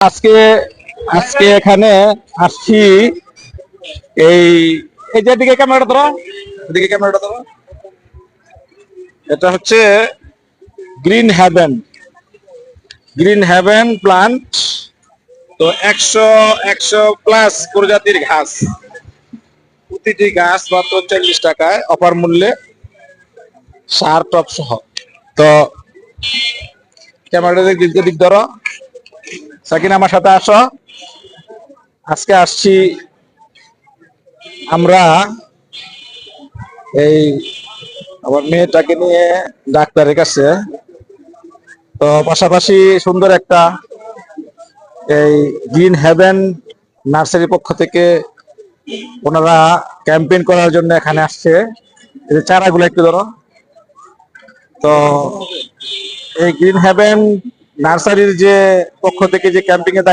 আজকে আজকে এখানে আসছি এই যে দিকে ক্যামেরাটা ধরো। এদিকে ক্যামেরাটা ধরো। এটা হচ্ছে green haven. Green haven plant তো একশো একশো প্লাস প্রজাতির ঘাস। প্রতিটি গাছ মাত্র চল্লিশ টাকায় অপার মূল্যে সার টপ সহ। তো ক্যামেরাটা দিক দিক ধরো। সাকিন, আমার সাথে আসো। আজকে আসছি আমরা এই আমার মেয়েটাকে নিয়ে ডাক্তারের কাছে। তো পাশাপাশি সুন্দর একটা এই গ্রিন হেভেন নার্সারির পক্ষ থেকে ওনারা ক্যাম্পেইন করার জন্য এখানে আসছে। চারাগুলো একটু ধরো। তো এই গ্রিন হেভেন নার্সারির যে পক্ষ থেকে যে ক্যাম্পিং এ